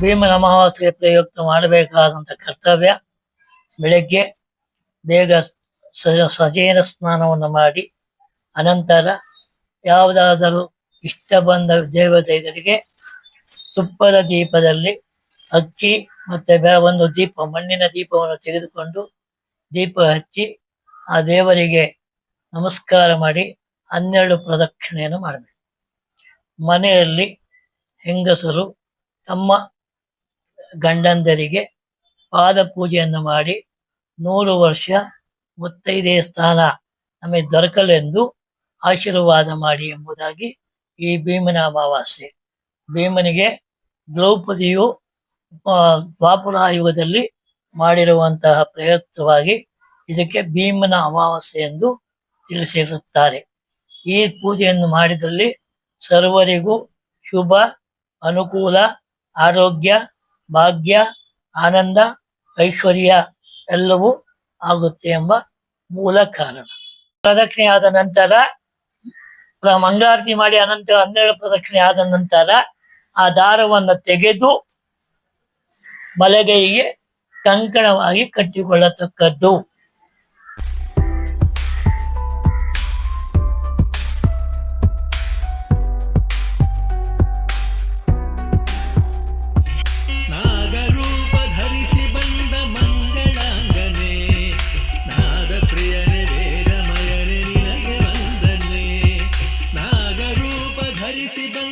ಭೀಮನ ಅಮಾವಾಸ್ಯೆ ಪ್ರಯುಕ್ತ ಮಾಡಬೇಕಾದಂಥ ಕರ್ತವ್ಯ ಬೆಳಗ್ಗೆ ಬೇಗ ಸಜೇನ ಸ್ನಾನವನ್ನು ಮಾಡಿ, ಅನಂತರ ಯಾವುದಾದರೂ ಇಷ್ಟ ಬಂದ ದೇವತೆಗಳಿಗೆ ತುಪ್ಪದ ದೀಪದಲ್ಲಿ ಅಕ್ಕಿ ಮತ್ತೆ ಒಂದು ದೀಪ, ಮಣ್ಣಿನ ದೀಪವನ್ನು ತೆಗೆದುಕೊಂಡು ದೀಪ ಹಚ್ಚಿ ಆ ದೇವರಿಗೆ ನಮಸ್ಕಾರ ಮಾಡಿ ಹನ್ನೆರಡು ಪ್ರದಕ್ಷಿಣೆಯನ್ನು ಮಾಡಬೇಕು. ಮನೆಯಲ್ಲಿ ಹೆಂಗಸರು ತಮ್ಮ ಗಂಡಂದರಿಗೆ ಪಾದ ಪೂಜೆಯನ್ನು ಮಾಡಿ ನೂರು ವರ್ಷ ಮುತ್ತೈದೆಯ ಸ್ಥಾನ ನಮಗೆ ದೊರಕಲೆಂದು ಆಶೀರ್ವಾದ ಮಾಡಿ ಎಂಬುದಾಗಿ ಈ ಭೀಮನ ಅಮಾವಾಸ್ಯೆ. ಭೀಮನಿಗೆ ದ್ರೌಪದಿಯು ದ್ವಾಪರ ಯುಗದಲ್ಲಿ ಮಾಡಿರುವಂತಹ ಪ್ರಯುಕ್ತವಾಗಿ ಇದಕ್ಕೆ ಭೀಮನ ಅಮಾವಾಸ್ಯೆ ಎಂದು ತಿಳಿಸಿರುತ್ತಾರೆ. ಈ ಪೂಜೆಯನ್ನು ಮಾಡಿದಲ್ಲಿ ಸರ್ವರಿಗೂ ಶುಭ, ಅನುಕೂಲ, ಆರೋಗ್ಯ, ಭಾಗ್ಯ, ಆನಂದ, ಐಶ್ವರ್ಯ ಎಲ್ಲವೂ ಆಗುತ್ತೆ ಎಂಬ ಮೂಲ ಕಾರಣ. ಪ್ರದಕ್ಷಿಣೆ ಆದ ನಂತರ ಮಂಗಳಾರತಿ ಮಾಡಿ ಅನಂತರ ಹನ್ನೆರಡು ಪ್ರದಕ್ಷಿಣೆ ಆದ ನಂತರ ಆ ದಾರವನ್ನು ತೆಗೆದು ಬಲಗೈಗೆ ಕಂಕಣವಾಗಿ ಕಟ್ಟಿಕೊಳ್ಳತಕ್ಕದ್ದು ಧರಿಸಿ ಬಂದ